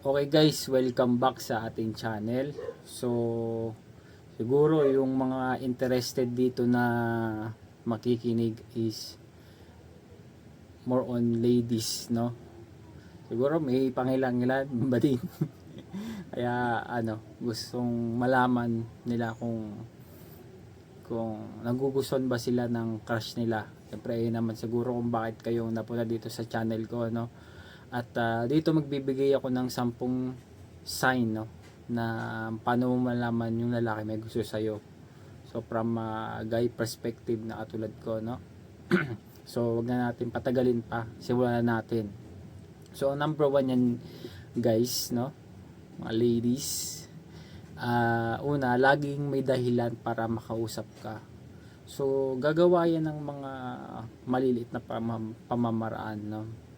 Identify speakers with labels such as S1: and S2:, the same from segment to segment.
S1: Okay guys, welcome back sa ating channel. So, siguro yung mga interested dito na makikinig is more on ladies, no? Siguro may pangilan-ilan ba din? Kaya ano, gustong malaman nila kung kung nagugustuhan ba sila ng crush nila. Siyempre, ayun naman siguro kung bakit kayo napunta dito sa channel ko, no? At ah, dito magbibigay ako ng sampung sign, no? Na paano mo malaman yung lalaki may gusto sa'yo. So, from ah, guy perspective na katulad ko, no? so, wag na natin patagalin pa. Simulan na natin. So, number one yan, guys, no? Mga ladies. Ah, una, laging may dahilan para makausap ka. So, gagawa yan ng mga maliliit na pamam- pamamaraan, no?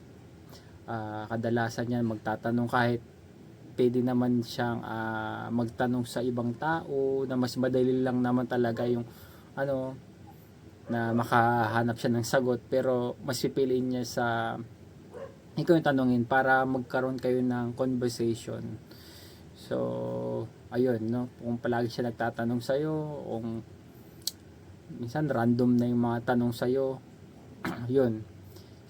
S1: Ah, kadalasan yan magtatanong kahit pwede naman siyang ah, magtanong sa ibang tao na mas madali lang naman talaga yung ano na makahanap siya ng sagot. Pero mas pipiliin niya sa ikaw yung tanongin para magkaroon kayo ng conversation. So ayun no? Kung palagi siya nagtatanong sa iyo kung minsan random na yung mga tanong sa iyo yun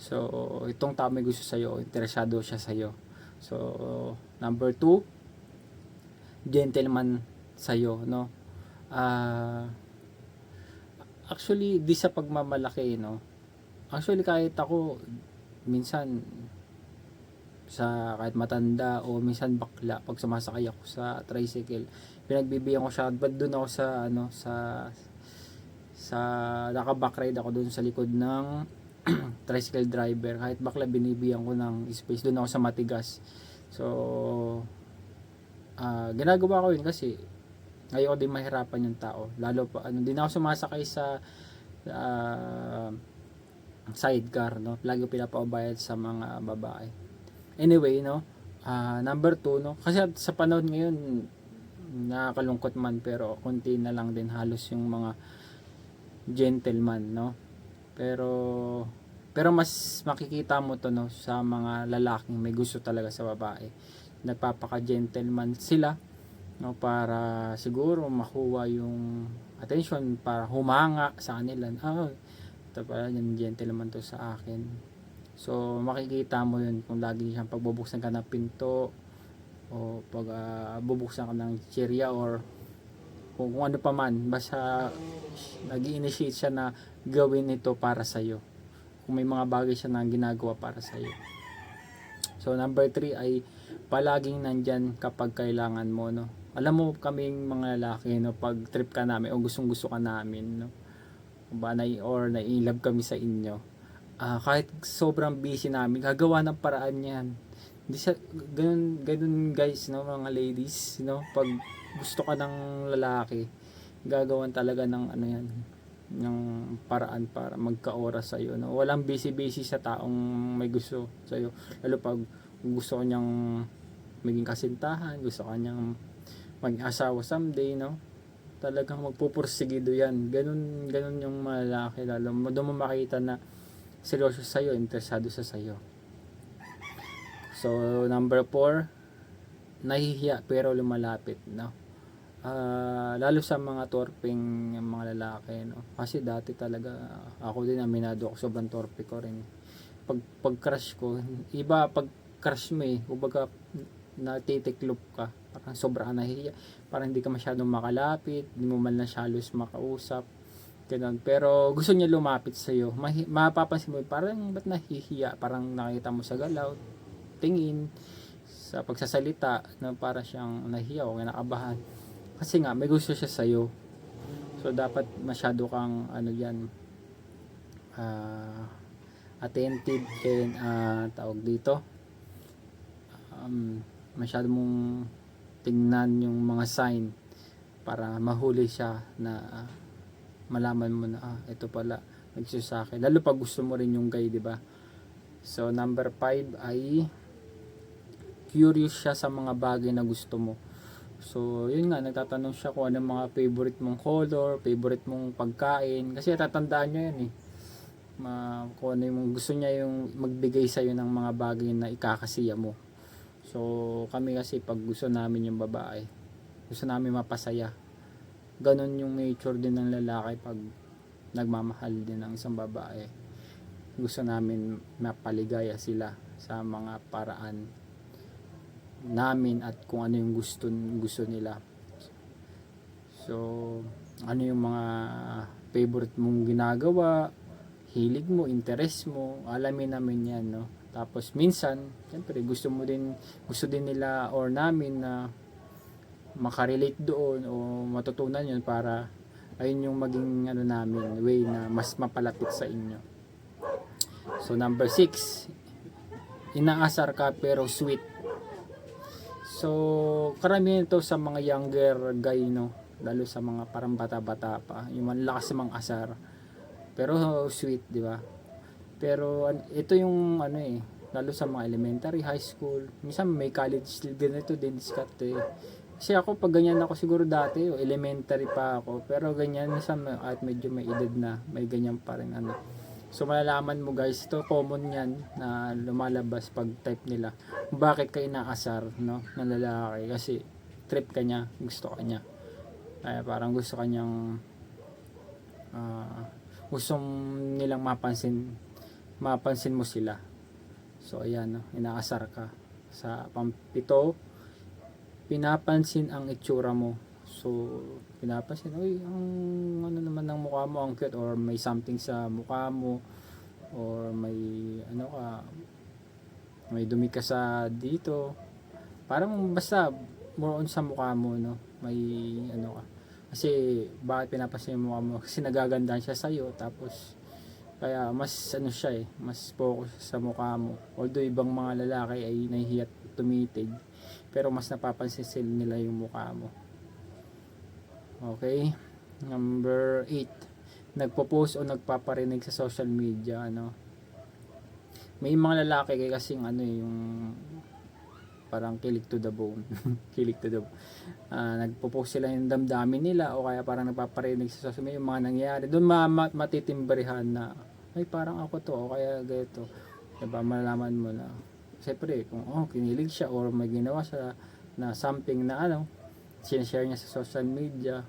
S1: So, itong tao may gusto sa'yo, interesado siya sa'yo. So, number two, gentleman sa'yo, no? Ah, actually, di sa pagmamalaki, no? Actually, kahit ako, minsan, sa kahit matanda o minsan bakla pag sumasakay ako sa tricycle pinagbibigyan ko siya but doon ako sa ano sa sa naka backride ako doon sa likod ng tricycle driver. Kahit bakla binibigyan ko ng space. Doon ako sa matigas. So ah ginagawa ko yun kasi ayoko din mahirapan yung tao. Lalo pa ano din ako sumasakay sa ah, sidecar no? Lagi pinapabayad sa mga babae. Anyway no? Ah, number two no? Kasi sa panahon ngayon nakakalungkot man pero konti na lang din halos yung mga gentleman no? Pero pero mas makikita mo to no sa mga lalaking may gusto talaga sa babae. Nagpapaka-gentleman sila no para siguro makuha yung attention para humanga sa kanila. Ah, ito pala yung gentleman to sa akin. So makikita mo yun kung lagi siyang pagbubuksan ka ng pinto o pag ah, bubuksan ka ng chirya or kung, kung ano pa man basta nag initiate siya na gawin ito para sa iyo kung may mga bagay siya na ginagawa para sa iyo so number 3 ay palaging nandyan kapag kailangan mo no? Alam mo kaming mga lalaki no pag trip ka namin o gustong gusto ka namin no? Ba na or nai-love kami sa inyo ah kahit sobrang busy namin gagawa ng paraan yan. Hindi sa ganun, ganun guys no mga ladies no? Pag gusto ka ng lalaki gagawan talaga ng ano yan ng paraan para magka-oras sa iyo no? Walang busy-busy sa taong may gusto sa iyo lalo pag gusto ko niyang maging kasintahan gusto ka niyang maging asawa someday no? Talagang magpupursigido yan. Ganun ganun yung malaki lalo doon mo makita na seryoso sa iyo interesado sa sayo. So number 4 nahihiya pero lumalapit no Ah, lalo sa mga torping mga lalaki no? Kasi dati talaga ako din aminado ako sobrang torpe ko rin. Pag pag crush ko iba pag crush mo eh kumbaga natitiklop ka. Parang sobrang nahihiya. Parang hindi ka masyadong makalapit hindi mo man lang siya halos makausap ganun. Pero gusto niya lumapit sa iyo Mahi- mapapansin mo parang ba't nahihiya? Parang nakita mo sa galaw tingin sa pagsasalita na para siyang nahiya o nakabahan kasi nga may gusto siya sa iyo so dapat masyado kang ano yan ah, attentive and ah, tawag dito. Um, masyado mong tingnan yung mga sign para mahuli siya na ah, malaman mo na ah, ito pala nagsuso sa akin. Lalo pag gusto mo rin yung guy di ba? So number 5 ay curious siya sa mga bagay na gusto mo So, yun nga, nagtatanong siya kung ano yung mga favorite mong color, favorite mong pagkain. Kasi tatandaan niya yan eh. Ma, kung ano yung gusto niya yung magbigay sa'yo ng mga bagay na ikakasiya mo. So kami kasi pag gusto namin yung babae, gusto namin mapasaya. Ganon yung nature din ng lalaki pag nagmamahal din ng isang babae. Gusto namin mapaligaya sila sa mga paraan namin at kung ano yung gusto gusto nila. So, ano yung mga favorite mong ginagawa, hilig mo, interest mo, alamin namin yan, no? Tapos minsan, siyempre gusto mo din, gusto din nila or namin na makarelate doon o matutunan yun para ayun yung maging ano namin, way na mas mapalapit sa inyo. So number 6, inaasar ka pero sweet. So karamihan ito sa mga younger guy no, lalo sa mga parang bata-bata pa, yung malakas sa mga asar. Pero sweet, di ba? Pero ito yung ano eh, lalo sa mga elementary, high school, minsan may college ganito din diskat eh. Kasi ako pag ganyan ako siguro dati, elementary pa ako, pero ganyan minsan at medyo may edad na, may ganyan pa rin ano. So malalaman mo guys, ito common yan na lumalabas pag type nila. Bakit ka inaasar no, ng lalaki? Kasi trip ka niya, gusto ka niya. Kaya parang gusto kanyang ah gusto nilang mapansin mapansin mo sila. So ayan, no, inaasar ka. Sa pampito, pinapansin ang itsura mo. So, pinapansin, uy, ang ano naman ng mukha mo, ang cute, or may something sa mukha mo, or may, ano ka, may dumi ka sa dito. Parang basta, more on sa mukha mo, no? May, ano ka. Kasi, bakit pinapansin yung mukha mo? Kasi nagagandaan siya sa'yo, tapos, kaya mas ano siya eh, mas focus sa mukha mo. Although ibang mga lalaki ay nahihiya at tumitig, pero mas napapansin sila nila yung mukha mo. Okay? Number 8. Nagpo-post o nagpaparinig sa social media, ano. May mga lalaki kay kasing ano eh, yung parang kilig to the bone. kilig to the bone. Ah, nagpo-post sila yung damdamin nila o kaya parang nagpaparinig sa social media yung mga nangyayari. Doon ma- ma- matitimberihan na ay parang ako to o kaya ganito. Diba malalaman mo na siyempre kung oh, kinilig siya or may ginawa siya na something na ano sinashare niya sa social media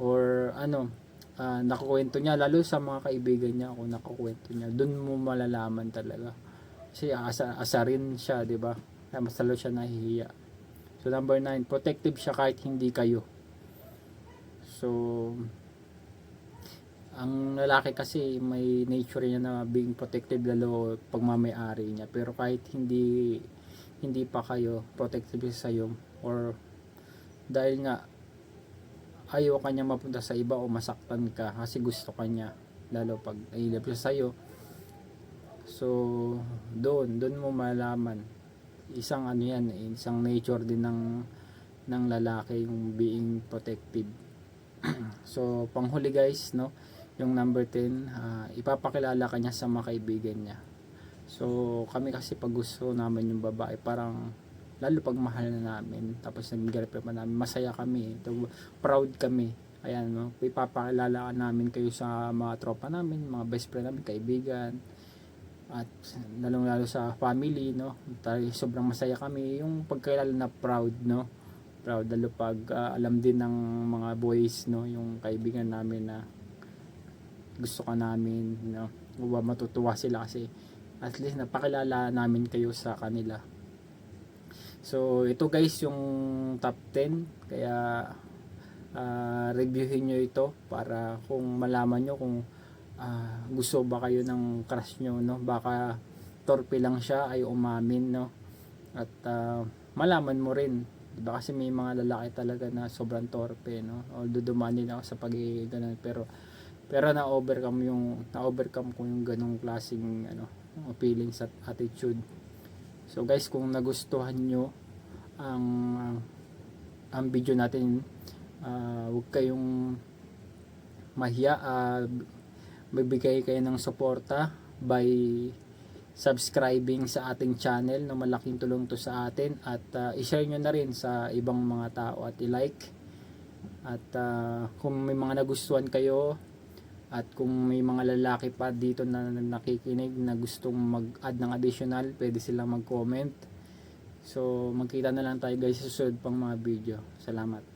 S1: or ano ah, nakukwento niya lalo sa mga kaibigan niya kung nakukwento niya doon mo malalaman talaga. Kasi asa, asarin siya di ba? Kaya mas lalo siya nahihiya. So number 9 protective siya kahit hindi kayo. So ang lalaki kasi may nature niya na being protective lalo pag mamay-ari niya. Pero kahit hindi hindi pa kayo protective sa iyo or dahil nga ayaw ka niya mapunta sa iba o masaktan ka kasi gusto ka niya lalo pag nahilap siya sa'yo. So doon doon mo malaman. Isang ano yan eh, isang nature din ng ng lalaki yung being protective. So panghuli guys no yung number 10 ah, ipapakilala ka niya sa mga kaibigan niya. So kami kasi pag gusto namin yung babae parang lalo pag mahal na namin tapos naging girlfriend pa namin masaya kami proud kami. Ayan no? Ipapakilala namin kayo sa mga tropa namin mga best friend namin kaibigan at lalong lalo sa family no? Tayo sobrang masaya kami. Yung pagkilala na proud no? Proud lalo pag ah, alam din ng mga boys no? Yung kaibigan namin na gusto ka namin no? Uwa, matutuwa sila kasi at least napakilala namin kayo sa kanila So, ito guys yung top 10. Kaya, ah, reviewin nyo ito para kung malaman nyo kung ah, gusto ba kayo ng crush nyo, no? Baka torpe lang siya ay umamin, no? At ah, malaman mo rin. Diba kasi may mga lalaki talaga na sobrang torpe, no? Although dumaan din ako sa pagiging ganun, pero pero na-overcome yung na-overcome ko yung ganong klaseng ano, feelings at attitude. So guys, kung nagustuhan nyo ang ang video natin, ah, huwag kayong mahiya, ah, magbigay kayo ng suporta by subscribing sa ating channel na malaking tulong to sa atin at ah, i-share nyo na rin sa ibang mga tao at i-like. At ah, kung may mga nagustuhan kayo at kung may mga lalaki pa dito na nakikinig na gustong mag-add ng additional, pwede silang mag-comment. So, magkita na lang tayo guys sa susunod pang mga video. Salamat.